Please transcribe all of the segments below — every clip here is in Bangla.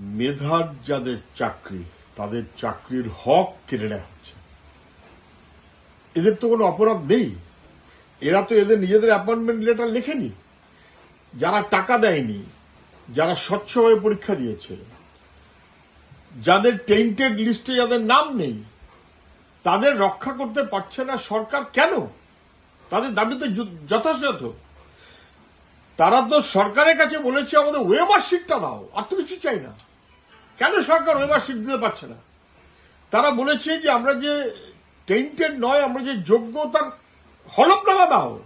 মেধার যাদের চাকরি, তাদের চাকরির হক কেড়ে নেওয়া হচ্ছে। এদের তো কোনো অপরাধ নেই। এরা তো এদের নিজেদের অ্যাপয়েন্টমেন্ট লেটার লেখেনি। যারা টাকা দেয়নি, যারা স্বচ্ছভাবে পরীক্ষা দিয়েছে, যাদের টেন্টেড লিস্টে যাদের নাম নেই, তাদের রক্ষা করতে পারছে না সরকার কেন? তাদের দাবি তো যথাযথ। তারা তো সরকারের কাছে বলেছে আমাদের ওয়েবার শিটটা দাও। আর তো কিছু চাই না। কেন সরকার ওয়েবার শিট দিতে পারছে না? তারা বলেছে যে আমরা যে টেন্টেড নয়, আমরা যে যোগ্য তার হলফনামা দাও।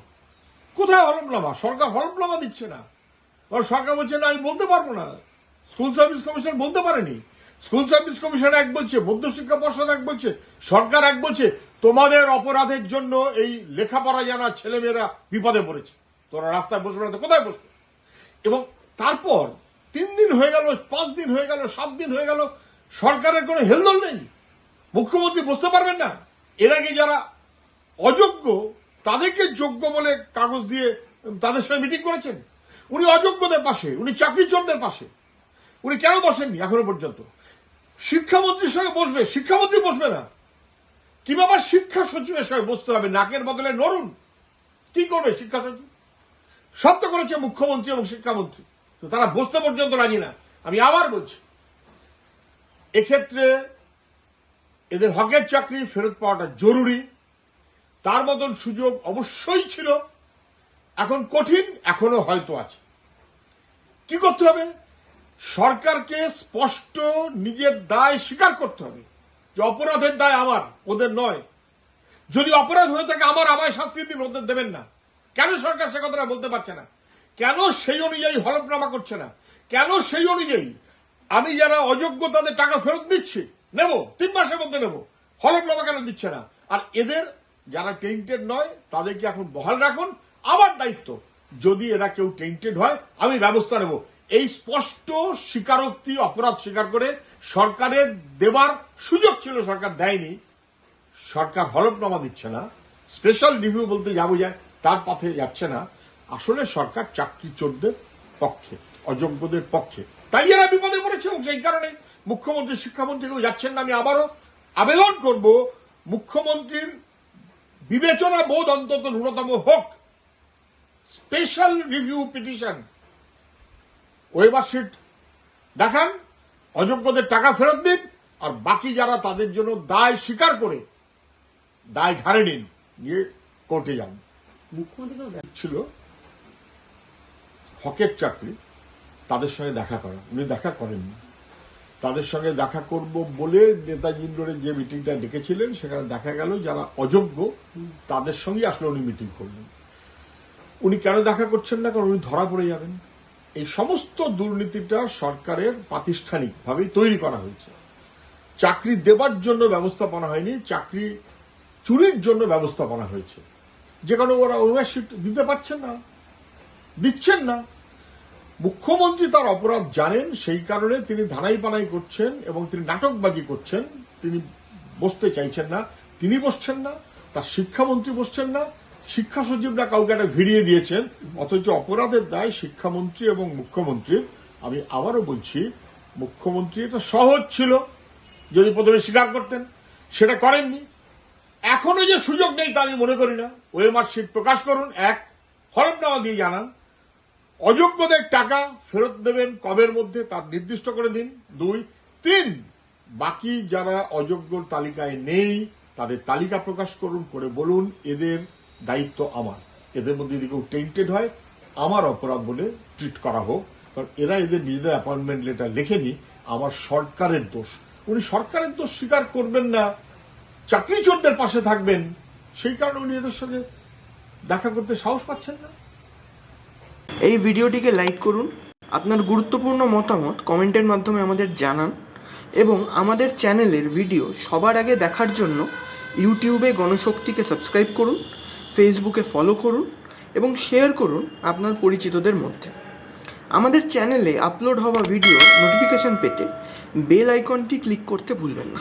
কোথায় হলফনামা? সরকার হলফনামা দিচ্ছে না। সরকার বলছে, না, আমি বলতে পারব না। স্কুল সার্ভিস কমিশন বলতে পারেনি। স্কুল সার্ভিস কমিশন এক বলছে, মধ্যশিক্ষা পর্ষদ এক বলছে, সরকার এক বলছে, তোমাদের অপরাধের জন্য এই লেখাপড়া জানা ছেলেমেয়েরা বিপদে পড়েছে। তোরা রাস্তায় বসবে না তো কোথায় বসবে? এবং তারপর তিন দিন হয়ে গেল, পাঁচ দিন হয়ে গেল, সাত দিন হয়ে গেল, সরকারের কোনো হেলদোল নেই। মুখ্যমন্ত্রী বুঝতে পারবেন না। এর আগে যারা অযোগ্য, তাদেরকে যোগ্য বলে কাগজ দিয়ে তাদের সঙ্গে মিটিং করেছেন। উনি অযোগ্যদের পাশে, উনি চাকরি চোরদের পাশে। উনি কেন বসেননি এখনও পর্যন্ত? শিক্ষামন্ত্রীর সঙ্গে বসবে, শিক্ষামন্ত্রী বসবে না। কি আবার শিক্ষা সচিবের সঙ্গে বসতে হবে? নাকের বদলে নরুন কি করবে শিক্ষা সচিব? তো করেছে মুখ্যমন্ত্রী এবং শিক্ষামন্ত্রী। তো তারা বসতে পর্যন্ত রাজি না। আমি আবার বলছি, এক্ষেত্রে এদের হকের চাকরি ফেরত পাওয়াটা জরুরি। তার মতন সুযোগ অবশ্যই ছিল। এখন কঠিন, এখনও হয়তো আছে। কি করতে হবে? সরকারকে স্পষ্ট নিজের দায় স্বীকার করতে হবে যে অপরাধের দায় আমার, ওদের নয়। যদি অপরাধ হয়ে থাকে, আমার আমায় শাস্তি দিন ওদের দেবেন না। কেন সরকার সে কথাটা বলতে পারছে না? কেন সেই অনুযায়ী হলফনামা করছে না? কেন সেই অনুযায়ী আমি যারা অযোগ্য তাদের টাকা ফেরত দিচ্ছি, নেব, তিন মাসের মধ্যে নেব, হলফনামা কেন দিচ্ছে না? আর এদের যারা টেন্টেড নয়, তাদেরকে এখন বহাল রাখুন। আমার দায়িত্ব, যদি এরা কেউ টেন্টেড হয়, আমি ব্যবস্থা নেব। এই স্পষ্ট স্বীকারোক্তি, অপরাধ স্বীকার করে সরকারের দেবার সুযোগ ছিল, সরকার দেয়নি। সরকার হলফনামা দিচ্ছে না। স্পেশাল রিভিউ বলতে যা বোঝায় তার পথে যাচ্ছে না। আসলে সরকার চাকরি চোরদের পক্ষে, অযোগ্যদের পক্ষে। তাই এরা বিপদে পড়েছে সেই কারণে মুখ্যমন্ত্রী শিক্ষামন্ত্রী যাচ্ছেন না। আমি আবারও আবেদন করব, মুখ্যমন্ত্রীর বিবেচনা বোধ অন্তত ন্যূনতম হোক। স্পেশাল রিভিউ পিটিশন ওয়েবার শিট দেখান, অযোগ্যদের টাকা ফেরত দিন, আর বাকি যারা তাদের জন্য দায় স্বীকার করে, দায় ঘাড়ে নিন, নিয়ে কোর্টে যান। মুখ্যমন্ত্রী ছিল হকের চাকরি, তাদের সঙ্গে দেখা করা। উনি দেখা করেননি। তাদের সঙ্গে দেখা করব বলে নেতাজি ইন্ডোরে যে মিটিংটা ডেকেছিলেন, সেখানে দেখা গেল যারা অযোগ্য, তাদের সঙ্গে আসলে উনি মিটিং করলেন। উনি কেন দেখা করছেন না? কারণ উনি ধরা পড়ে যাবেন। এই সমস্ত দুর্নীতিটা সরকারের প্রাতিষ্ঠানিকভাবেই তৈরি করা হয়েছে। চাকরি দেবার জন্য ব্যবস্থাপনা হয়নি, চাকরি চুরির জন্য ব্যবস্থাপনা হয়েছে। যে কারণে ওরা ওনারশিপ দিতে পারছেন না, দিচ্ছেন না। মুখ্যমন্ত্রী তার অপরাধ জানেন, সেই কারণে তিনি ধানাই পানাই করছেন এবং তিনি নাটকবাজি করছেন। তিনি বসতে চাইছেন না, তিনি বসছেন না, তার শিক্ষামন্ত্রী বসছেন না। শিক্ষা সচিবরা কাউকে একটা ভিড়িয়ে দিয়েছেন, অথচ অপরাধের দায় শিক্ষামন্ত্রী এবং মুখ্যমন্ত্রীর আমি আবারও বলছি, মুখ্যমন্ত্রী এটা সহজ ছিল, যদি প্রথমে স্বীকার করতেন। সেটা করেননি। এখনও যে সুযোগ নেই তা আমি মনে করি না। ওয়েমার শিট প্রকাশ করুন, এক হলফনামা দিয়ে জানান। অযোগ্যদের টাকা ফেরত দেবেন কবের মধ্যে তার নির্দিষ্ট করে দিন। দুই, তিন, বাকি যারা অযোগ্য তালিকায় নেই, তাদের তালিকা প্রকাশ করুন, করে বলুন, এদের দায়িত্ব আমার। এদের মধ্যে যদি কেউ টেন্টেড হয়, আমার অপরাধ বলে ট্রিট করা হোক। কারণ এরা এদের নিজেদের অ্যাপয়েন্টমেন্ট লেটার লেখেনি, আমার সরকারের দোষ। উনি সরকারের দোষ স্বীকার করবেন না। চাকরি চোরদের পাশে থাকবেন, সেই কারণে উনি এদের সঙ্গে দেখা করতে সাহস পাচ্ছেন না। এই ভিডিওটিকে লাইক করুন, আপনার গুরুত্বপূর্ণ মতামত কমেন্টের মাধ্যমে আমাদের জানান এবং আমাদের চ্যানেলের ভিডিও সবার আগে দেখার জন্য ইউটিউবে গণশক্তিকে সাবস্ক্রাইব করুন, ফেসবুকে ফলো করুন এবং শেয়ার করুন আপনার পরিচিতদের মধ্যে। আমাদের চ্যানেলে আপলোড হওয়া ভিডিও নোটিফিকেশন পেতে বেল আইকনটি ক্লিক করতে ভুলবেন না।